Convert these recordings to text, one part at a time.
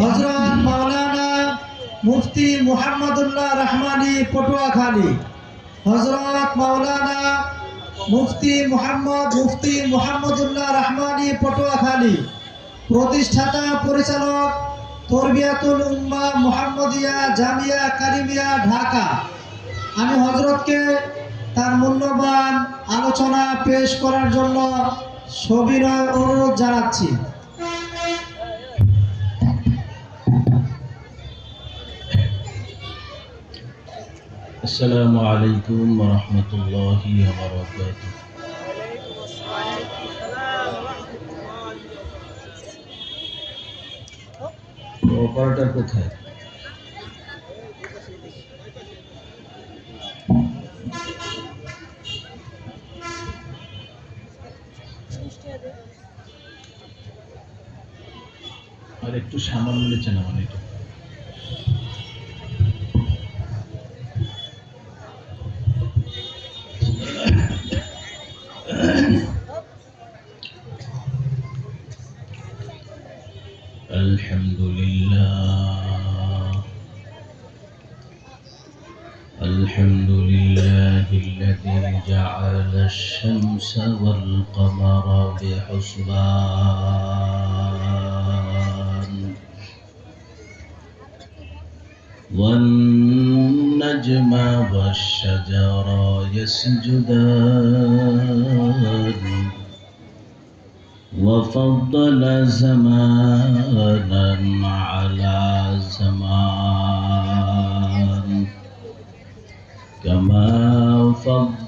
হজরত মাওলানা মুফতি মুহাম্মদুল্লাহ রহমানি পটুয়াখালী, হজরত মাওলানা মুফতি মুহাম্মদ মুফতি মুহাম্মদুল্লাহ রহমানি পটুয়াখালী, প্রতিষ্ঠাতা পরিচালক তরবিয়াতুল উম্মা মুহাম্মদিয়া জামিয়া কারিমিয়া ঢাকা। আমি হজরতকে তার মূল্যবান আলোচনা পেশ করার জন্য সবিনয় অনুরোধ জানাচ্ছি। السلام عليكم ورحمة الله وبركاته অপারেটর কোথায় আর একটু সামান্য নিচে নামান এটা جعل الشمس والقمر بحسبان. والنجم والشجر يسجدان. وفضل زمانا على زمان. كما فضل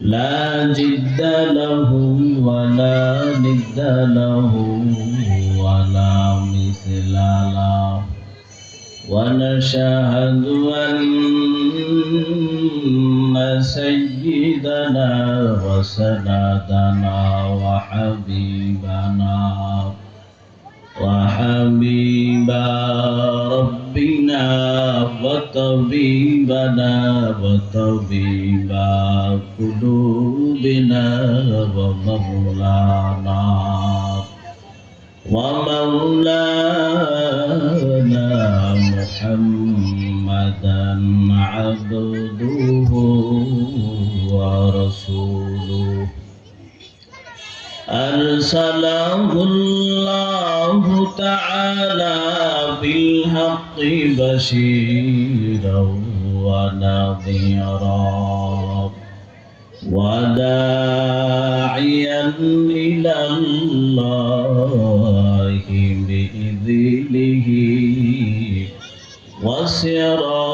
لا جد له ولا ند له ولا مثل له ونشهد أن سيدنا وسندنا وحبيبنا وحبيب ربنا وطبيبنا وطبيب قلوبنا ومولانا ومولانا محمدا عبده ورسوله. أرسله الله تعالى بالحق بشيرا ونذيرا وداعيا إلى الله بإذنه وسراجا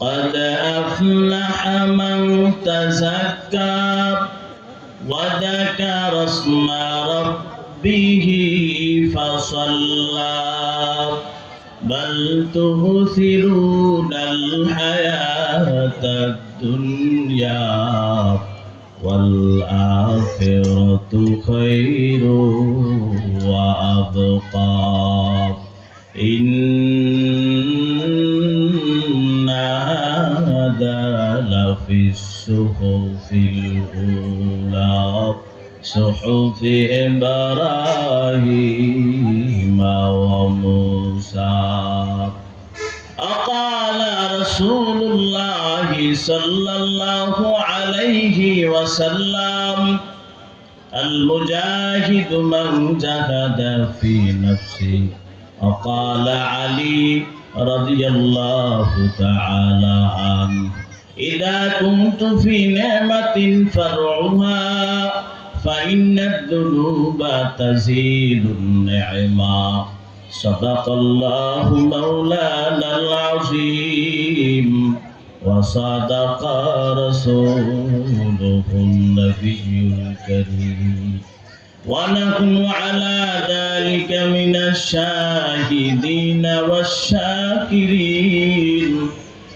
قد أفلح من تزكى وذكر اسم ربه فصلى بل تؤثرون الحياة الدنيا والآخرة خير وأبقى إن لفي الصحف الأولى صحف إبراهيم وموسى. أقال رسول رسول الله صلى الله عليه وسلم المجاهد من جهد في نفسه. وقال علي رضي الله تعالى عنه. إذا كنت في نعمة فرعها فإن الذنوب تزيد النعمة صدق الله مولانا العظيم وصدق رسوله النبي الكريم ونحن على ذلك من الشاهدين والشاكرين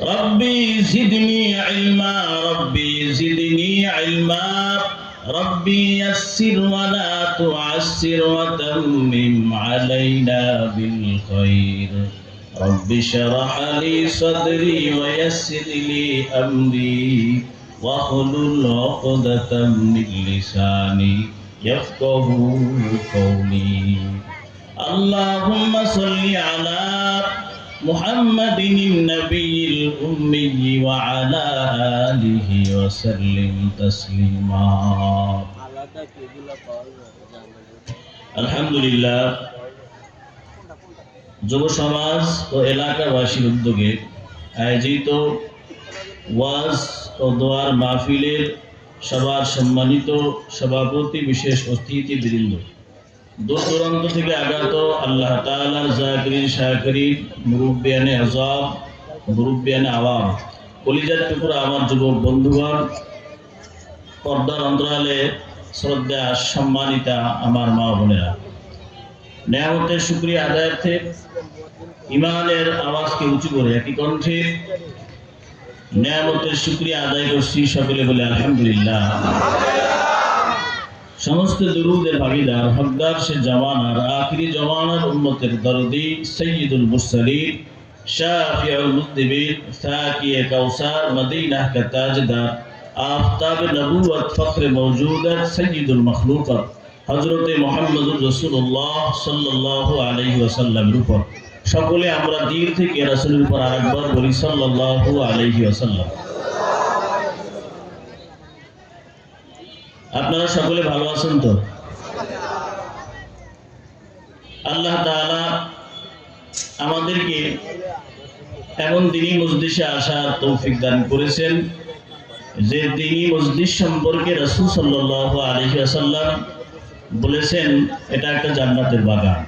ربي زدني علما ربي زدني علما ربي يسر ولا تعسر وتمم علينا بالخير رب اشرح لي صدري ويسر لي أمري واحلل عقدة من لساني يفقه قولي اللهم صل على محمد النبي الأمي وعلى آله وسلم تسليما আলহামদুলিল্লাহ যুব সমাজ ও এলাকাবাসীর উদ্যোগে আয়োজিত ওয়াজ ও দোয়ার মাহফিলের সবার সম্মানিত সভাপতি বিশেষ অতিথিবৃন্দ দূর দূরান্ত থেকে আগত আল্লাহ তাআলার জাকিরিন, শাকিরিন, মুরব্বিয়ানে আজাব মুরব্বিয়ানে আওয়াম, কলিজার টুকরা আমার যুবক বন্ধুগণ, পর্দার অন্তরালে শ্রদ্ধা, সম্মানিতা আমার মা বোনেরা। নেয়ামতের শুক্রিয়া আদায়ার্থে ইমানের আওয়াজকে উঁচু করে একই কণ্ঠে নেয়ামতের শুক্রিয়া আদায় করছি সকলে বলে আলহামদুলিল্লাহ। সমস্ত দুরুদের ভাগিদার, হকদার সে জমানার আখিরি জমানার উম্মতের দরদি সৈয়দুল মুরসালিন শাফিউল মুদ্দিবিন সাকিয়ে কাউসার মদিনা কা তাজদার আফতাব নবুয়ত ফখর মওজুদত, সৈয়দুল মখলুকত, হযরত মুহাম্মদুর রাসূলুল্লাহ সাল্লাল্লাহু আলাইহি ওয়াসাল্লামের উপর। সকলে আমরা দিল থেকে রাসূলের উপর আরেকবার বলি সাল্লাল্লাহু আলাইহি ওয়াসাল্লাম। আপনারা সকলে ভালো আছেন তো? আল্লাহ আমাদেরকে এমন দিনই মসজিদে আসার তৌফিক দান করেছেন, যে দিনই মসজিদ সম্পর্কে রাসূল সাল্লাল্লাহু আলাইহি ওয়াসাল্লাম বলেছেন, এটা একটা জান্নাতের বাগান।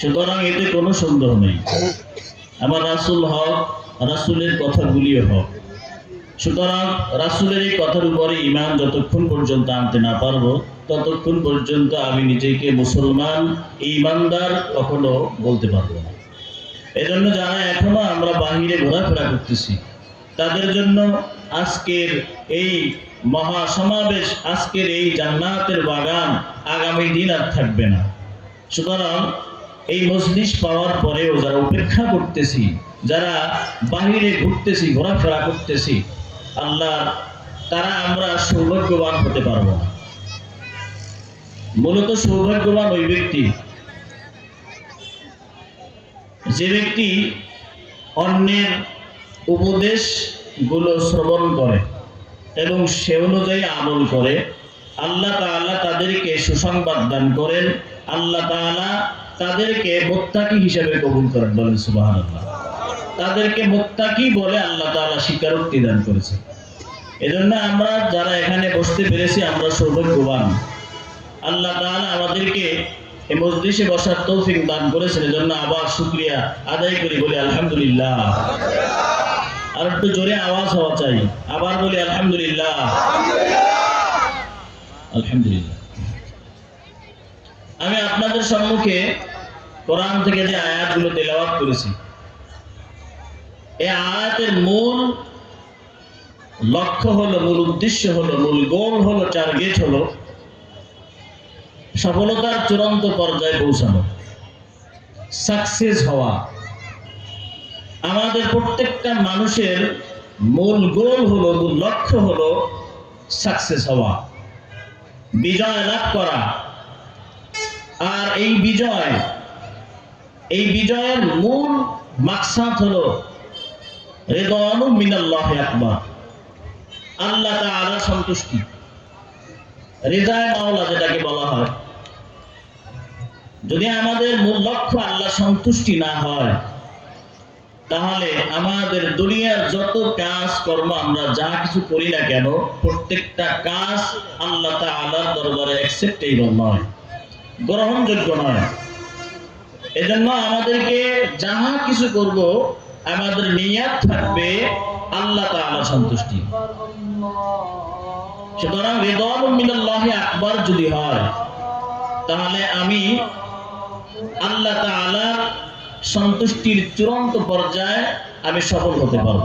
সুতরাং এতে কোনো সন্দেহ নেই। আমার রাসূল হক, রাসূলের কথাগুলিও হক। সুতরাং রাসুলের এই কথার উপরে ইমান যতক্ষণ পর্যন্ত আনতে না পারব, ততক্ষণ পর্যন্ত আমি নিজেকে মুসলমান ইমানদার কখনো বলতে পারব না। এজন্য যারা এখনও আমরা বাহিরে ঘোরাফেরা করতেছি, তাদের জন্য আজকের এই মহা সমাবেশ আজকের এই জান্নাতের বাগান আগামী দিন আর থাকবে না। সুতরাং এই মজলিস পাওয়ার পরেও যারা উপেক্ষা করতেছি, যারা বাহিরে ঘুরতেছি, ঘোরাফেরা করতেছি আল্লাহ, তারা আমরা সৌভাগ্যবান হতে পারব মূলত সৌভাগ্যবান ওই ব্যক্তি। যে ব্যক্তি অন্যের উপদেশগুলো শ্রবণ করে এবং সে অনুযায়ী আমল করে, আল্লাহ তাআলা তাদেরকে সুসংবাদ দান করেন, আল্লাহ তাআলা তাদেরকে মোত্তাকি হিসেবে কবুল করেন বলেন সুবহানাল্লাহ। তাদেরকে মোত্তাকি বলে আল্লাহ তাআলা স্বীকারোক্তি দান করেছে এজন্য আমরা যারা এখানে বসতে পেরেছি, আমরা সৌভাগ্যবান। আল্লাহ আমাদেরকে এই মজলিসে বসার তৌফিক দান করেছেন, এজন্য আবার শুকরিয়া আদায় করি বলি আলহামদুলিল্লাহ। আর একটু জোরে আওয়াজ হওয়া চাই, আবার বলি আলহামদুলিল্লাহ। আলহামদুলিল্লাহ। আমি আপনাদের সম্মুখে কোরআন থেকে যে আয়াতগুলো তেলাওয়াত করেছি, এই আয়াতের মূল লক্ষ্য হলো মূল উদ্দেশ্য হলো, মূল গোল হলো টার্গেট হলো। সফলতার চূড়ান্ত পর্যায়ে পৌঁছানো। সাকসেস হওয়া। আমাদের প্রত্যেকটা মানুষের মূল গোল হলো, মূল লক্ষ্য হলো সাকসেস হওয়া। বিজয় লাভ করা। আর এই বিজয়, এই বিজয়ের মূল মাকসাদ হলো রেদানু মিনাল্লাহ আকবার। আল্লাহ তাআলা সন্তুষ্টি। হৃদয় মাওলা যেটাকে বলা হয়। যদি আমাদের মূল লক্ষ্য আল্লাহ সন্তুষ্টি না হয়, তাহলে আমাদের দুনিয়ার যত কাজ কর্ম আমরা যা কিছু করি না কেন, প্রত্যেকটা কাজ আল্লাহ তাআলার দরবারে অ্যাকসেপ্টেবল নয়, গ্রহণযোগ্য নয়। এজন্য আমাদেরকে যাহা কিছু করব, আমাদের নিয়াত থাকবে আল্লাহ তাআলা সন্তুষ্টি। সুতরাং রিদওয়ান মিনাল্লাহ আকবার যদি হয়, তাহলে আমি আল্লাহ তাআলার সন্তুষ্টির চূড়ান্ত পর্যায়ে আমি সফল হতে পারব।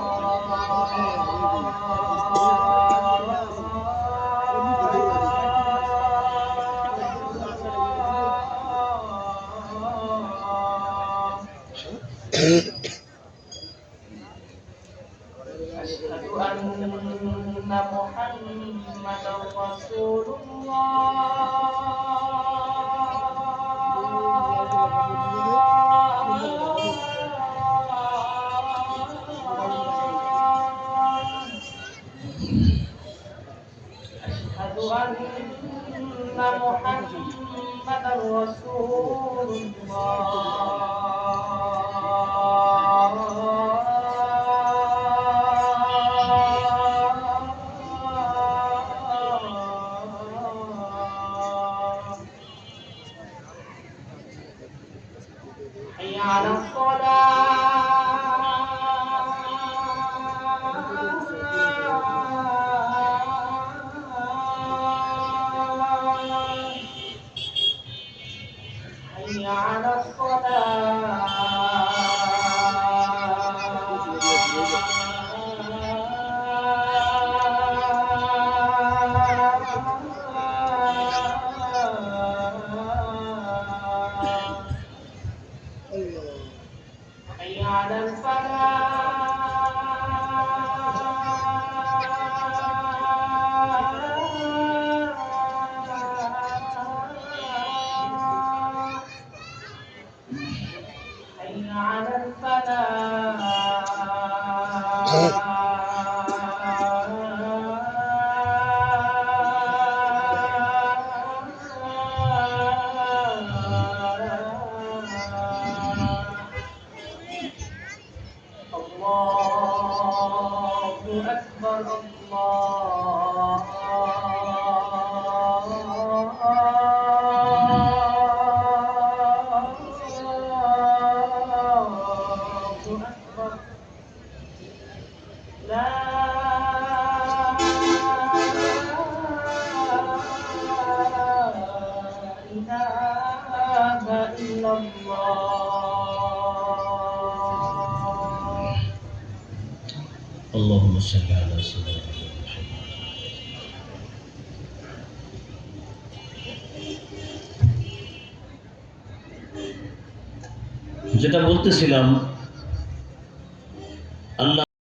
أن محمدا رسول الله حي على الصلاة صل على سيدنا محمد যেটা বলতেছিলাম আল্লাহ